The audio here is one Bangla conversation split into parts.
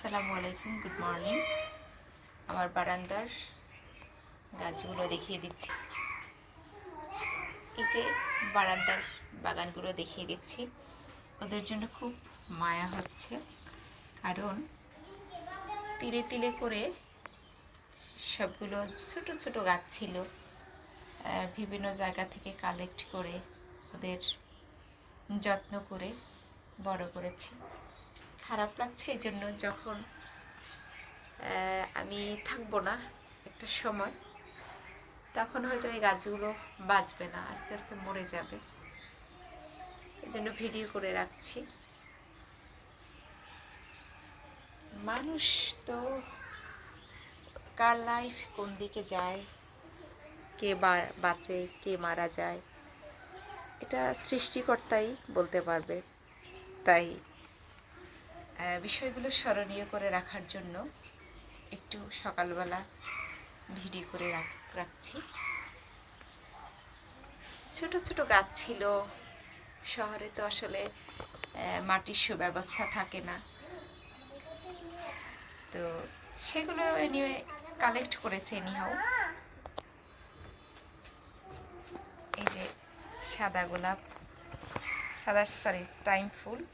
আসসালামু আলাইকুম গুড মর্নিং আমার বারান্দার গাছগুলো দেখিয়ে দিচ্ছি। এই যে বারান্দার বাগানগুলো দেখিয়ে দিচ্ছি, ওদের জন্য খুব মায়া হচ্ছে। কারণ তিলে তিলে করে সবগুলো ছোট ছোট গাছ ছিল বিভিন্ন জায়গা থেকে কালেক্ট করে ওদের যত্ন করে বড় করেছি। খারাপ লাগছে এই জন্য যখন আমি থাকব না একটা সময়, তখন হয়তো এই গাছগুলো বাঁচবে না, আস্তে আস্তে মরে যাবে। এই জন্য ভিডিও করে রাখছি। মানুষ তো কার লাইফ কোন দিকে যায়, কে বাঁচে, কে মারা যায়, এটা সৃষ্টিকর্তাই বলতে পারবে। তাই বিষয়গুলো স্মরণীয় করে রাখার জন্য একটু সকালবেলা ভিডিও করে রাখ- রাখছি। ছোট ছোট গাছ ছিল। শহরে তো আসলে মাটির সুব্যবস্থা থাকে না। তো সেগুলো নিয়ে কালেক্ট করেছে এনিহাও এই যে সাদা গোলাপ, সাদা সরি টাইম ফুল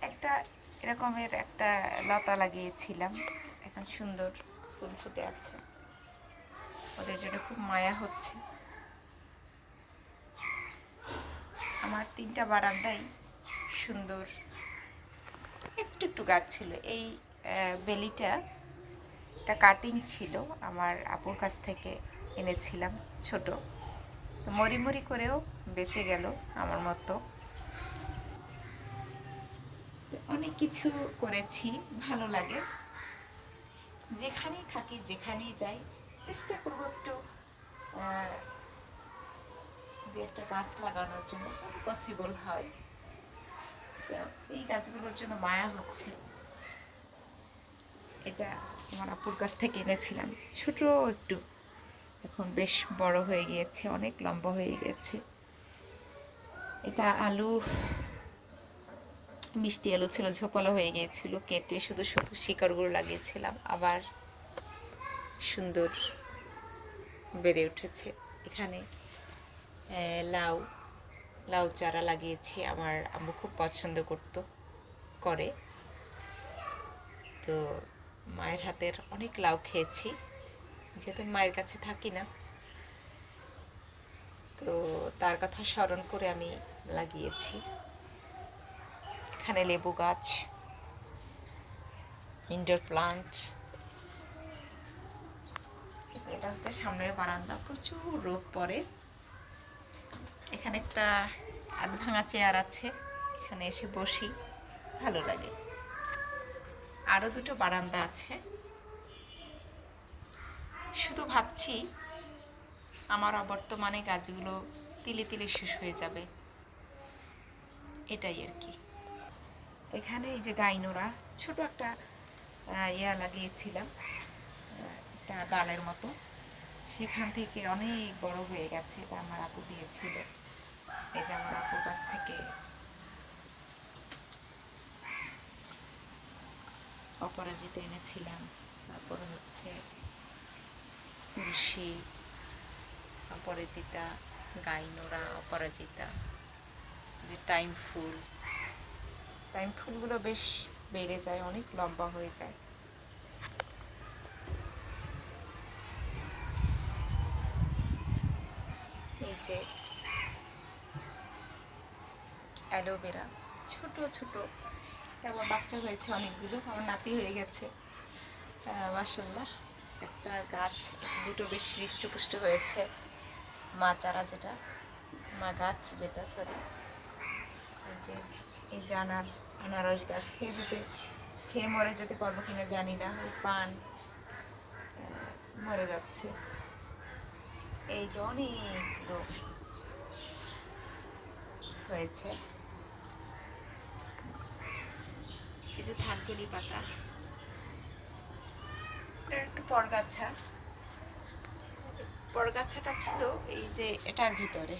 একটা এরকমের একটা লতা লাগিয়েছিলাম। এখন সুন্দর ফুল ফুটে আছে। ওদের জন্য খুব মায়া হচ্ছে। আমার তিনটা বারান্দাই সুন্দর। একটু একটু গাছ ছিল। এই বেলিটা একটা কাটিং ছিল। আমার আপুর কাছ থেকে এনেছিলাম ছোট। মরি মরি করেও বেঁচে গেল আমার মতো। অনেক কিছু করেছি, ভালো লাগে। যেখানেই থাকি, যেখানেই যাই, চেষ্টা করব একটু দু একটা গাছ লাগানোর জন্য যদি পসিবল হয়। এই গাছগুলোর জন্য মায়া হচ্ছে। এটা আমার আপুর কাছ থেকে এনেছিলাম। ছোট একটু। এখন বেশ বড় হয়ে গিয়েছে, অনেক লম্বা হয়ে গেছে এটা আলু মিষ্টি আলু ছিল, ঝোপালো হয়ে গিয়েছিল, কেটে শুধু শুধু শিকড়গুলো লাগিয়েছিলাম। আবার সুন্দর বেড়ে উঠেছে। এখানে লাউ লাউ চারা লাগিয়েছি। আমার আম্মু খুব পছন্দ করতো, করে। তো মায়ের হাতের অনেক লাউ খেয়েছি, যেহেতু মায়ের কাছে থাকি না। তো তার কথা স্মরণ করে আমি লাগিয়েছি। এখানে লেবু গাছ ইনডোর প্লান্ট এটা হচ্ছে সামনের বারান্দা, প্রচুর রোদ পড়ে। এখানে একটা আধ ভাঙা চেয়ার আছে, এখানে এসে বসি, ভালো লাগে। আরও দুটো বারান্দা আছে। শুধু ভাবছি, আমার অবর্তমানে গাছগুলো তিলে তিলে শেষ হয়ে যাবে। এটাই আর কি। এখানে এই যে গাইনোরা, ছোট একটা ইয়া লাগিয়েছিলাম একটা ডালের মতো। সেখান থেকে অনেক বড় হয়ে গেছে, এটা আমার আপু দিয়েছিল। এই যে আমার আপুর কাছ থেকে। অপরাজিতা এনেছিলাম, তারপর হচ্ছে তুলসী, অপরাজিতা, গাইনোরা, অপরাজিতা, যে টাইম ফুল। টাইম ফুলগুলো বেশ বেড়ে যায়, অনেক লম্বা হয়ে যায়। এই যে অ্যালোভেরা ছোট ছোট। আমার বাচ্চা হয়েছে অনেকগুলো, আমার নাতি হয়ে গেছে। মাসাল্লাহ একটা গাছ, দুটো বেশ হৃষ্টপুষ্ট হয়েছে। মা চারা যেটা, মা গাছ যেটা সরি এই যে এই যে আনার আনারস গাছ খেয়ে যেতে, খেয়ে মরে যেতে পারব কিনা জানি না। ওই পান মরে যাচ্ছে। এই যে অনেকগুলো হয়েছে। এই যে থানকুনি পাতা। এটা একটু পরগাছা। পরগাছাটা ছিল এই যে এটার ভিতরে।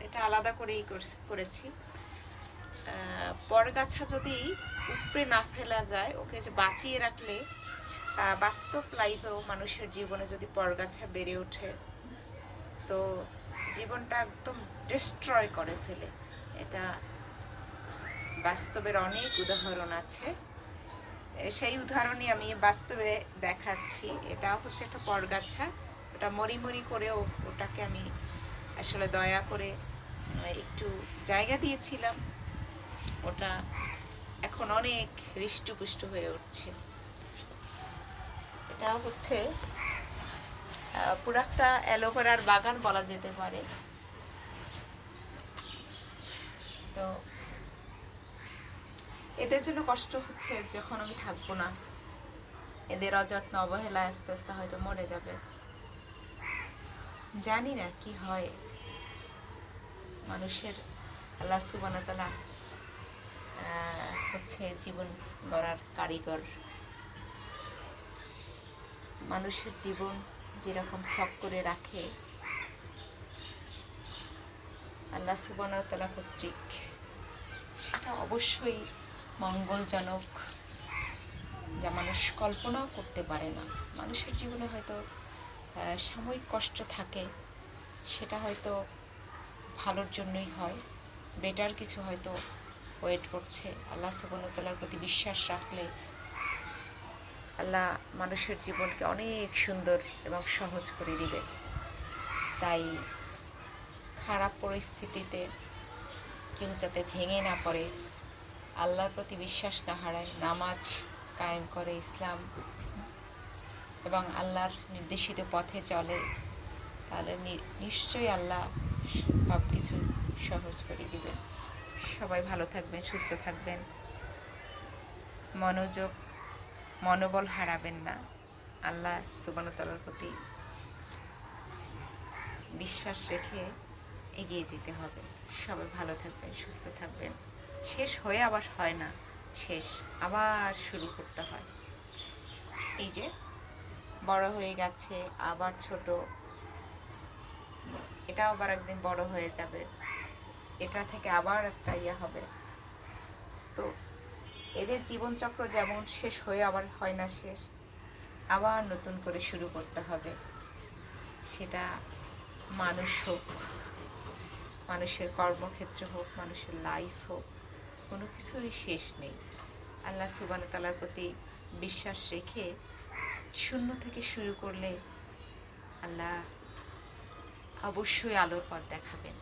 এটা আলাদা করেই করছ- বরগাছা যদি উপরে না ফেলা যায়, ওকে যে বাঁচিয়ে রাখলে বাস্তব লাইফেও মানুষের জীবনে যদি পরগাছা বেড়ে ওঠে, তো জীবনটা একদম ডিস্ট্রয় করে ফেলে। এটা বাস্তবের অনেক উদাহরণ আছে। সেই উদাহরণই আমি বাস্তবে দেখাচ্ছি। এটা হচ্ছে একটা পরগাছা ওটা মরি মরি করেও ওটাকে আমি আসলে দয়া করে একটু জায়গা দিয়েছিলাম। ওটা এখন অনেক হৃষ্টপুষ্ট হয়ে উঠছে। এটা হচ্ছে পুরো একটা অ্যালোভেরার বাগান বলা যেতে পারে। তো এদের জন্য কষ্ট হচ্ছে যখন আমি থাকব না। এদের অযত্ন, অবহেলা আস্তে আস্তে হয়তো মরে যাবে। জানি না কি হয়। মানুষের আল্লাহ সুবানতলা হচ্ছে জীবন গড়ার কারিগর। মানুষের জীবন যেরকম সব করে রাখে, আল্লাহ সুবানতলা কর্তৃক সেটা অবশ্যই মঙ্গলজনক, যা মানুষ কল্পনাও করতে পারে না। মানুষের জীবনে হয়তো সাময়িক কষ্ট থাকে, সেটা হয়তো ভালোর জন্যই হয়, বেটার কিছু হয়তো ওয়েট করছে। আল্লাহ সুবনতলার প্রতি বিশ্বাস রাখলে আল্লাহ মানুষের জীবনকে অনেক সুন্দর এবং সহজ করে দিবে। তাই খারাপ পরিস্থিতিতে কেউ যাতে ভেঙে না পড়ে, আল্লাহর প্রতি বিশ্বাস না হারায়, নামাজ কায়েম করে ইসলাম এবং আল্লাহর নির্দেশিত পথে চলে, তাহলে নিশ্চয়ই আল্লাহ সব কিছু সহজ করে দিবেন। সবাই ভালো থাকবেন, সুস্থ থাকবেন। মনোযোগ, মনোবল হারাবেন না। আল্লাহ সুবানতলার প্রতি বিশ্বাস রেখে এগিয়ে যেতে হবে। সবাই ভালো থাকবেন, সুস্থ থাকবেন। শেষ হয়ে আবার হয় না, শেষ আবার শুরু করতে হয়। এই যে, বড় হয়ে গেছে, আবার ছোট। এটা আবার একদিন বড় হয়ে যাবে। এটা থেকে আবার একটা ইয়ে হবে। তো এদের জীবনচক্র যেমন শেষ হয়ে আবার হয় না শেষ, আবার নতুন করে শুরু করতে হবে। সেটা মানুষ হোক, মানুষের কর্মক্ষেত্র হোক, মানুষের লাইফ হোক, কোনো কিছুরই শেষ নেই। আল্লাহ সুবান তালার প্রতি বিশ্বাস রেখে শূন্য থেকে শুরু করলে আল্লাহ অবশ্যই আলোর পথ দেখাবেন।